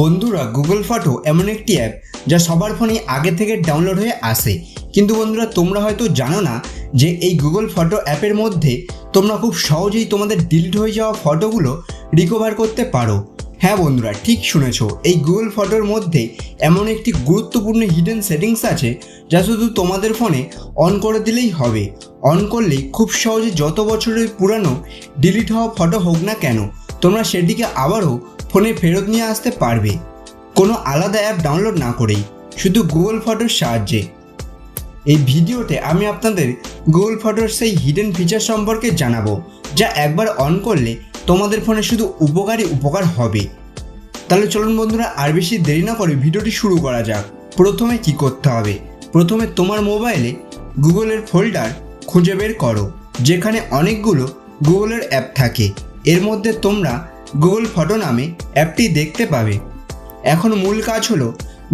বন্ধুরা Google photo এমন একটি অ্যাপ যা সবার ফোনে আগে থেকে ডাউনলোড হয়ে আসে। কিন্তু বন্ধুরা, তোমরা হয়তো জানো না যে এই গুগল ফটো অ্যাপের মধ্যে তোমরা খুব সহজেই তোমাদের ডিলিট হয়ে যাওয়া ফটোগুলো রিকভার করতে পারো। হ্যাঁ বন্ধুরা, ঠিক শুনেছ, এই গুগল ফটোর মধ্যে এমন একটি গুরুত্বপূর্ণ হিডেন সেটিংস আছে যা শুধু তোমাদের ফোনে অন করে দিলেই হবে। অন করলেই খুব সহজে যত বছরের পুরানো ডিলিট হওয়া ফটো হোক না কেন, তোমরা সেটিকে আবারও ফোনে ফেরত নিয়ে আসতে পারবে। কোনো আলাদা অ্যাপ ডাউনলোড না করেই, শুধু গুগল ফটোর সাহায্যে। এই ভিডিওতে আমি আপনাদের গুগল ফটোর সেই হিডেন ফিচার সম্পর্কে জানাব, যা একবার অন করলে তোমাদের ফোনে শুধু উপকারই উপকার হবে। তাহলে চলুন বন্ধুরা, আর বেশি দেরি না করে ভিডিওটি শুরু করা যাক। প্রথমে কি করতে হবে? প্রথমে তোমার মোবাইলে গুগলের ফোল্ডার খুঁজে বের করো, যেখানে অনেকগুলো গুগলের অ্যাপ থাকে। এর মধ্যে তোমরা গুগল ফটো নামে অ্যাপটি দেখতে পাবে। এখন মূল কাজ হলো,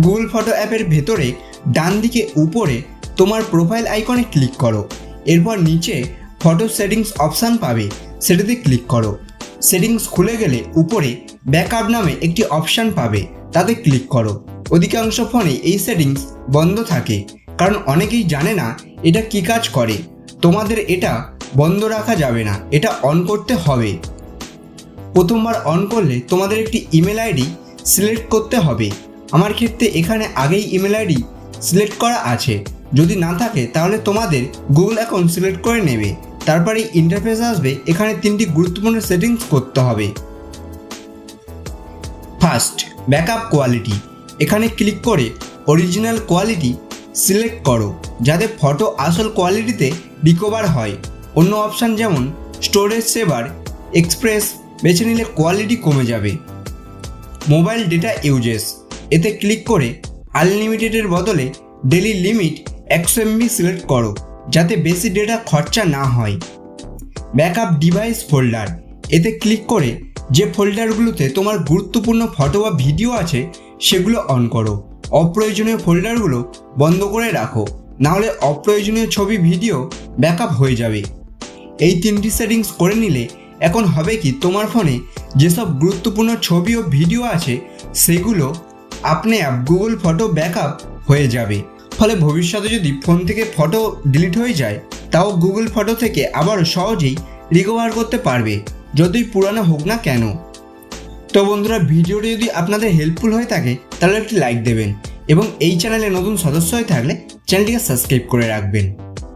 গুগল ফটো অ্যাপের ভেতরে ডান দিকে উপরে তোমার প্রোফাইল আইকনে ক্লিক করো। এরপর নিচে ফটো সেটিংস অপশান পাবে, সেটাতে ক্লিক করো। সেটিংস খুলে গেলে উপরে ব্যাকআপ নামে একটি অপশান পাবে, তাতে ক্লিক করো। অধিকাংশ ফোনে এই সেটিংস বন্ধ থাকে, কারণ অনেকেই জানে না এটা কী কাজ করে। তোমাদের এটা বন্ধ রাখা যাবে না, এটা অন করতে হবে। প্রথমবার অন করলে তোমাদের একটি ইমেল আইডি সিলেক্ট করতে হবে। আমার ক্ষেত্রে এখানে আগেই ইমেল আইডি সিলেক্ট করা আছে। যদি না থাকে, তাহলে তোমাদের গুগল অ্যাকাউন্ট সিলেক্ট করে নেবে। তারপরে ইন্টারফেস আসবে, এখানে তিনটি গুরুত্বপূর্ণ সেটিংস করতে হবে। ফার্স্ট ব্যাকআপ কোয়ালিটি এখানে ক্লিক করে অরিজিনাল কোয়ালিটি সিলেক্ট করো, যাতে ফটো আসল কোয়ালিটিতে রিকভার হয়। অন্য অপশান যেমন স্টোরেজ সেভার এক্সপ্রেস বেছে নিলে কোয়ালিটি কমে যাবে। মোবাইল ডেটা ইউজেস এতে ক্লিক করে আনলিমিটেডের বদলে ডেলি লিমিট একশো এমবি সিলেক্ট করো, যাতে বেশি ডেটা খরচা না হয়। ব্যাকআপ ডিভাইস ফোল্ডার এতে ক্লিক করে যে ফোল্ডারগুলোতে তোমার গুরুত্বপূর্ণ ফটো বা ভিডিও আছে, সেগুলো অন করো। অপ্রয়োজনীয় ফোল্ডারগুলো বন্ধ করে রাখো, নাহলে অপ্রয়োজনীয় ছবি ভিডিও ব্যাকআপ হয়ে যাবে। এই তিনটি সেটিংস করে নিলে এখন হবে কি, তোমার ফোনে যেসব গুরুত্বপূর্ণ ছবি ও ভিডিও আছে, সেগুলো আপনি অ্যাপ গুগল ফটো ব্যাকআপ হয়ে যাবে। ফলে ভবিষ্যতে যদি ফোন থেকে ফটো ডিলিট হয়ে যায়, তাও গুগল ফটো থেকে আবারও সহজেই রিকভার করতে পারবে, যতই পুরানো হোক না কেন। তো বন্ধুরা ভিডিওটি যদি আপনাদের হেল্পফুল হয়ে থাকে, তাহলে একটি লাইক দেবেন এবং এই চ্যানেলে নতুন সদস্য হয়ে থাকলে চ্যানেলটিকে সাবস্ক্রাইব করে রাখবেন।